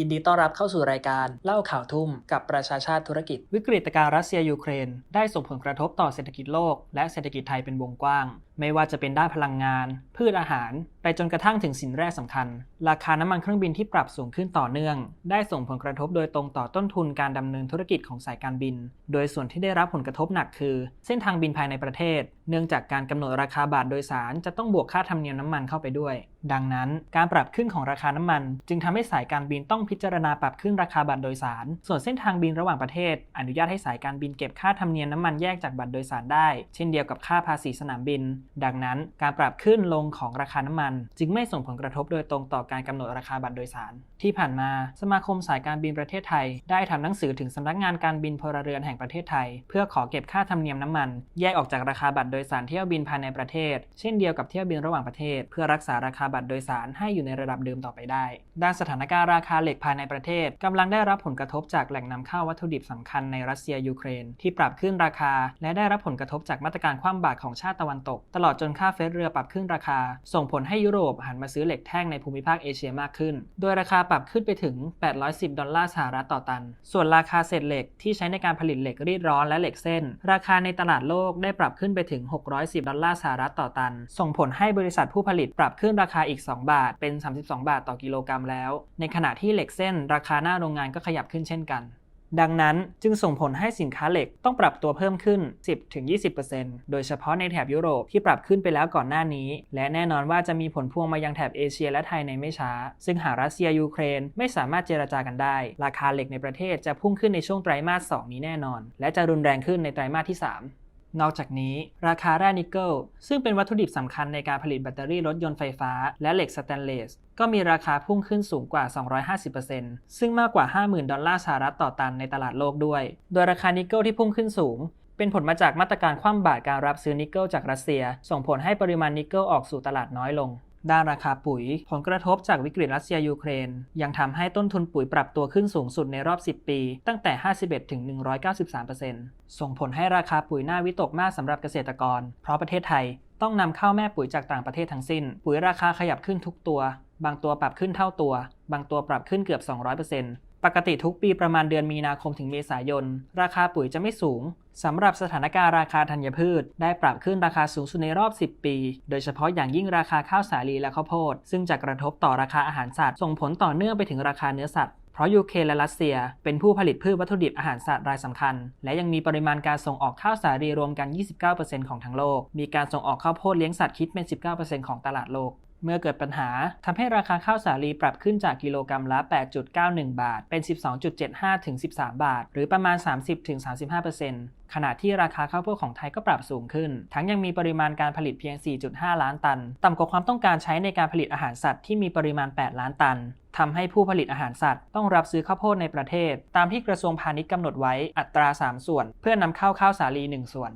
ยินดีต้อนรับเข้าสู่รายการเล่าข่าวทุ่มกับประชาชาติธุรกิจ วิกฤตการณ์รัสเซียยูเครน ได้ส่งผลกระทบต่อเศรษฐกิจโลก และเศรษฐกิจไทยเป็นวงกว้าง ไม่ว่าจะเป็นด้านพลังงาน พืชอาหาร ไปจนกระทั่งถึงสินแร่สำคัญ ราคาน้ำมันเครื่องบินที่ปรับสูงขึ้นต่อเนื่อง ได้ส่งผลกระทบโดยตรงต่อต้นทุนการดำเนินธุรกิจของสายการบิน โดยส่วนที่ได้รับผลกระทบหนักคือ เส้นทางบินภายในประเทศ เนื่องจากการกำหนดราคาบาทโดยสารจะต้องบวกค่าธรรมเนียมน้ำมันเข้าไปด้วยดังนั้นการปรับขึ้นของราคาน้ำมัน จึงทำให้สายการบินต้องพิจารณาปรับขึ้นราคาบัตรโดยสาร ส่วนเส้นทางบินระหว่างประเทศ อนุญาตให้สายการบินเก็บค่าธรรมเนียมน้ำมันแยกจากบัตรโดยสารได้ เช่นเดียวกับค่าภาษีสนามบิน ดังนั้นการปรับขึ้นลงของราคาน้ำมัน จึงไม่ส่งผลกระทบโดยตรงต่อการกำหนดราคาบัตรโดยสาร ที่ผ่านมาสมาคมสายการบินประเทศไทย ได้ทำหนังสือถึงสำนักงานการบินพลเรือนแห่งประเทศไทย เพื่อขอเก็บค่าธรรมเนียมน้ำมัน แยกออกจากราคาบัตรโดยสารเที่ยวบินภายในประเทศ เช่นเดียวกับเที่ยวบินระหว่างประเทศ เพื่อรักษาราคาบัตรโดยสารให้อยู่ในระดับเดิมต่อไปได้ ด้านสถานการณ์ราคาเหล็กภายในประเทศกำลังได้รับผลกระทบจากแหล่งนำเข้าวัตถุดิบสำคัญในรัสเซียยูเครน ที่ปรับขึ้นราคา และได้รับผลกระทบจากมาตรการคว่ำบาตรของชาติตะวันตก ตลอดจนค่าเฟสเรือปรับขึ้นราคา ส่งผลให้ยุโรปหันมาซื้อเหล็กแท่งในภูมิภาคเอเชียมากขึ้น โดยราคาปรับขึ้นไปถึง 810 ดอลลาร์สหรัฐต่อตัน ส่วนราคาเศษเหล็กที่ใช้ในการผลิตเหล็กรีดร้อนและเหล็กเส้น ราคาในตลาดโลกได้ปรับขึ้นไปถึง 610 ดอลลาร์สหรัฐต่อตัน ส่งผลให้บริษัทผู้ผลิตปรับขึ้นราคาอีก 2 บาทเป็น 32 บาทต่อกิโลกรัมแล้ว ในขณะที่เหล็กเส้น ราคาหน้าโรงงานก็ขยับขึ้นเช่นกัน ดังนั้นจึงส่งผลให้สินค้าเหล็กต้องปรับตัวเพิ่มขึ้น 10-20%โดยเฉพาะในแถบยุโรปที่ปรับขึ้นไปแล้วก่อนหน้านี้ และแน่นอนว่าจะมีผลพวงมายังแถบเอเชียและไทยในไม่ช้า ซึ่งหากรัสเซียยูเครนไม่สามารถเจรจากันได้ ราคาเหล็กในประเทศจะพุ่งขึ้นในช่วงไตรมาส 2 นี้แน่นอน และจะรุนแรงขึ้นในไตรมาสที่ 3 นอกจากนี้ ราคาแร่นิกเกิลซึ่งเป็นวัตถุดิบสำคัญในการผลิตแบตเตอรี่รถยนต์ไฟฟ้า และเหล็กสแตนเลส ก็มีราคาพุ่งขึ้นสูงกว่า 250%ซึ่งมากกว่า 50,000 ดอลลาร์สหรัฐต่อตันในตลาดโลกด้วย โดยราคานิกเกิลที่พุ่งขึ้นสูง เป็นผลมาจากมาตรการคว่ำบาตรการรับซื้อนิกเกิลจากรัสเซีย ส่งผลให้ปริมาณนิกเกิลออกสู่ตลาดน้อยลง ด้านราคาปุ๋ย ผลกระทบจากวิกฤตรัสเซียยูเครน ยังทำให้ต้นทุนปุ๋ยปรับตัวขึ้นสูงสุดในรอบ 10 ปี ตั้งแต่ 51ถึง193%ส่งผลให้ราคาปุ๋ยหน้าวิตกมากสำหรับเกษตรกร เพราะประเทศไทยต้องนำเข้าแม่ปุ๋ยจากต่างประเทศทั้งสิ้น ปุ๋ยราคาขยับขึ้นทุกตัว บางตัวปรับขึ้นเท่าตัว บางตัวปรับขึ้นเกือบ 200% ปกติทุกปีประมาณเดือนมีนาคมถึงเมษายน ราคาปุ๋ยจะไม่สูงสำหรับสถานการณ์ราคาธัญพืช ได้ปรับขึ้นราคาสูงสุดในรอบ 10 ปี โดยเฉพาะอย่างยิ่งราคาข้าวสาลีและข้าวโพด ซึ่งจะกระทบต่อราคาอาหารสัตว์ ส่งผลต่อเนื่องไปถึงราคาเนื้อสัตว์เพราะยูเครนและรัสเซีย เป็นผู้ผลิตพืชวัตถุดิบอาหารสัตว์รายสำคัญ และยังมีปริมาณการส่งออกข้าวสาลีรวมกัน 29%ของทั้งโลก มีการส่งออกข้าวโพดเลี้ยงสัตว์คิดเป็น 19%ของตลาดโลก เมื่อเกิดปัญหาทำให้ราคาข้าวสาลีปรับขึ้นจากกิโลกรัมละ 8.91 บาท เป็น 12.75 ถึง 13 บาท หรือประมาณ 30-35%ขณะที่ราคาข้าวโพดของไทยก็ปรับสูงขึ้น ทั้งยังมีปริมาณการผลิตเพียง 4.5 ล้านตัน ต่ำกว่าความต้องการใช้ในการผลิตอาหารสัตว์ที่มีปริมาณ 8 ล้านตันทำให้ผู้ผลิตอาหารสัตว์ต้องรับซื้อข้าวโพดในประเทศ ตามที่กระทรวงพาณิชย์กำหนดไว้อัตรา 3 ส่วน เพื่อนำเข้าข้าวสาลี 1 ส่วน